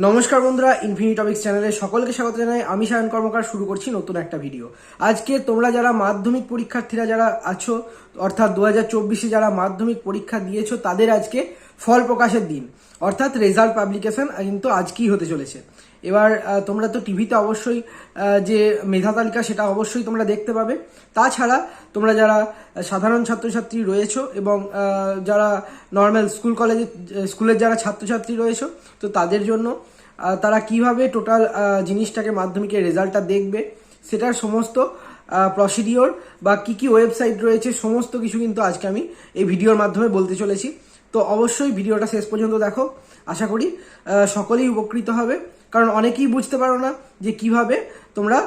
নমস্কার বন্ধুরা ইনফিনি টপিক্স চ্যানেলে সকলকে স্বাগত জানাই। আমি সায়ন কর্মকার, শুরু করছি নতুন একটা ভিডিও আজকে তোমরা যারা মাধ্যমিক পরীক্ষার্থীরা যারা আছো, অর্থাৎ দু হাজার যারা মাধ্যমিক পরীক্ষা দিয়েছ, তাদের আজকে ফল প্রকাশের দিন। অর্থাৎ রেজাল্ট পাবলিকেশন কিন্তু আজকেই হতে চলেছে? এবার তোমরা তো টিভিতে অবশ্যই যে মেধা তালিকা সেটা অবশ্যই তোমরা দেখতে পাবে। তাছাড়া তোমরা যারা সাধারণ ছাত্রছাত্রী রয়েছো এবং যারা নর্মাল স্কুল কলেজে স্কুলের যারা ছাত্রছাত্রী রয়েছো, তো তাদের জন্য তারা কীভাবে টোটাল জিনিসটাকে মাধ্যমিকের রেজাল্টটা দেখবে, সেটার সমস্ত প্রসিডিওর বা কি কি ওয়েবসাইট রয়েছে, সমস্ত কিছু কিন্তু আজকে আমি এই ভিডিওর মাধ্যমে বলতে চলেছি। তো অবশ্যই ভিডিওটা শেষ পর্যন্ত দেখো, আশা করি সকলেই উপকৃত হবে। কারণ অনেকেই বুঝতে পারো না যে কীভাবে তোমরা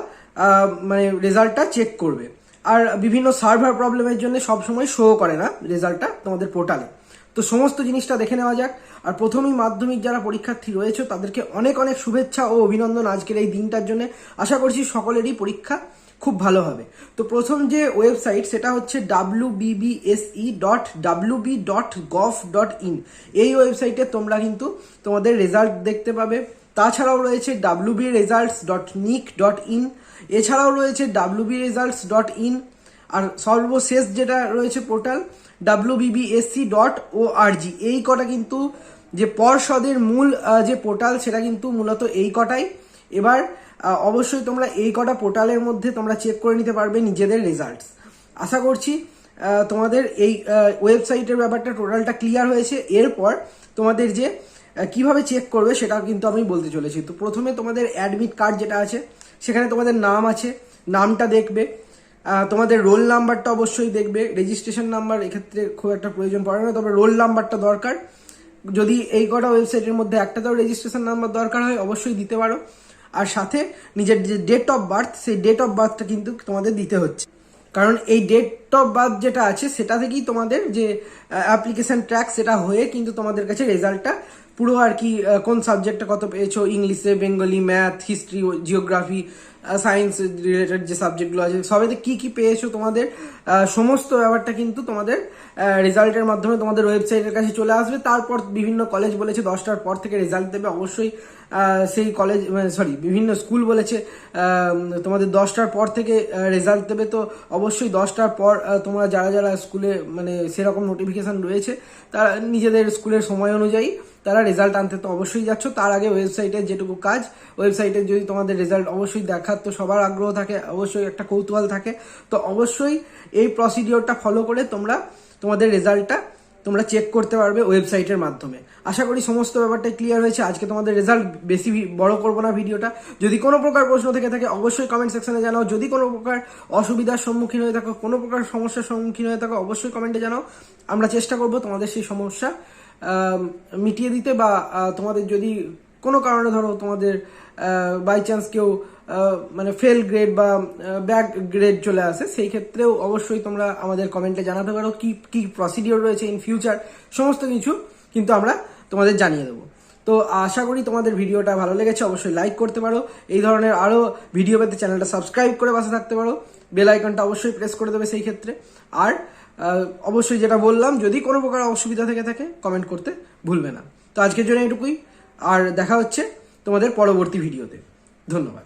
মানে রেজাল্টটা চেক করবে। আর বিভিন্ন সার্ভার প্রবলেমের জন্য সবসময় শো করে না রেজাল্টটা তোমাদের পোর্টালে তো সমস্ত জিনিসটা দেখে নেওয়া যাক। আর প্রথমেই মাধ্যমিক যারা পরীক্ষার্থী রয়েছে, তাদেরকে অনেক অনেক শুভেচ্ছা ও অভিনন্দন আজকের এই দিনটার জন্য। আশা করছি সকলেরই পরীক্ষা খুব ভালো হবে। তো প্রথম যে ওয়েবসাইট সেটা হচ্ছে W dot W B dot gov dot in এই ওয়েবসাইটে তোমরা কিন্তু তোমাদের রেজাল্ট দেখতে পাবে। তাছাড়াও রয়েছে W B results dot nic dot in এছাড়াও রয়েছে W B results dot in আর সর্বশেষ যেটা রয়েছে পোর্টাল ডাব্লু ডট ও আরজি এই কটা কিন্তু যে পর্ষদের মূল যে পোর্টাল সেটা কিন্তু মূলত এই কটাই। এবার অবশ্যই তোমরা এই কটা পোর্টালের মধ্যে তোমরা চেক করে নিতে পারবে নিজেদের রেজাল্টস আশা করছি তোমাদের এই ওয়েবসাইটের ব্যাপারটা টোটালটা ক্লিয়ার হয়েছে। এরপর তোমাদের যে কীভাবে চেক করবে সেটা কিন্তু আমি বলতে চলেছি। তো প্রথমে তোমাদের অ্যাডমিট কার্ড যেটা আছে, সেখানে তোমাদের নাম আছে, নামটা দেখবে। তোমাদের রোল নাম্বারটা অবশ্যই দেখবে। রেজিস্ট্রেশন নাম্বার এক্ষেত্রে খুব একটা প্রয়োজন পড়ে না, তবে রোল নাম্বারটা দরকার। যদি এই কটা ওয়েবসাইটের মধ্যে একটাতেও রেজিস্ট্রেশন নাম্বার দরকার হয়, অবশ্যই দিতে পারো। আর সাথে নিজের যে ডেট অফ বার্থ সেই ডেট অফ বার্থটা কিন্তু তোমাদের দিতে হচ্ছে। কারণ এই ডেট অফ বার্থ যেটা আছে, সেটা থেকেই তোমাদের যে অ্যাপ্লিকেশান ট্র্যাক সেটা হয়ে কিন্তু তোমাদের কাছে রেজাল্টটা পুরো আর কি কোন সাবজেক্টটা কত পেয়েছ ইংলিশে Bengali math history geography science related যে সাবজেক্টগুলো আছে, সবেতে কী কী পেয়েছ তোমাদের? সমস্ত ব্যাপারটা কিন্তু তোমাদের রেজাল্টের মাধ্যমে তোমাদের ওয়েবসাইটের কাছে চলে আসবে। তারপর বিভিন্ন কলেজ বলেছে, দশটার পর থেকে রেজাল্ট দেবে। অবশ্যই সেই কলেজ সরি বিভিন্ন স্কুল বলেছে তোমাদের দশটার পর থেকে রেজাল্ট দেবে। তো অবশ্যই দশটার পর তোমরা যারা যারা স্কুলে মানে সেরকম নোটিফিকেশন রয়েছে, তারা নিজেদের স্কুলের সময় অনুযায়ী তারা রেজাল্ট আনতে তো অবশ্যই যাচ্ছ। তার আগে ওয়েবসাইটের যেটুকু কাজ ওয়েবসাইটে যদি তোমাদের রেজাল্ট অবশ্যই দেখার তো সবার আগ্রহ থাকে, অবশ্যই একটা কৌতূহল থাকে। তো অবশ্যই এই প্রসিডিওরটা ফলো করে তোমরা তোমাদের রেজাল্টটা তোমরা চেক করতে পারবে ওয়েবসাইটের মাধ্যমে। আশা করি সমস্ত ব্যাপারটাই ক্লিয়ার হয়েছে। আজকে তোমাদের রেজাল্ট বেশি বড় করব না ভিডিওটা যদি কোনো প্রকার প্রশ্ন থেকে থাকে, অবশ্যই কমেন্ট সেকশনে জানাও। যদি কোনো প্রকার অসুবিধার সম্মুখীন হয়ে থাকো, কোনো প্রকার সমস্যার সম্মুখীন হয়ে থাকো, অবশ্যই কমেন্টে জানাও। আমরা চেষ্টা করব তোমাদের সেই সমস্যা মিটিয়ে দিতে বা তোমাদের যদি কোনো কারণে ধরো তোমাদের বাই চান্স কেউ মানে ফেল গ্রেড বা ব্যাক গ্রেড চলে আসে, সেই ক্ষেত্রেও অবশ্যই তোমরা আমাদের কমেন্টে জানাতে পারো কি কি প্রসিডিওর রয়েছে ইন ফিউচার সমস্ত কিছু কিন্তু আমরা তোমাদের জানিয়ে দেবো। তো আশা করি তোমাদের ভিডিওটা ভালো লেগেছে, অবশ্যই লাইক করতে পারো। এই ধরনের আরও ভিডিও পেতে চ্যানেলটা সাবস্ক্রাইব করে পাশে থাকতে পারো। বেল আইকনটা অবশ্যই প্রেস করে দেবে সেই ক্ষেত্রে। আর অবশ্যই যেটা বললাম, যদি কোনো প্রকার অসুবিধা থেকে থাকে কমেন্ট করতে ভুলবে না। তো আজকের জন্য এটুকুই আর দেখা হচ্ছে তোমাদের পরবর্তী ভিডিওতে। ধন্যবাদ।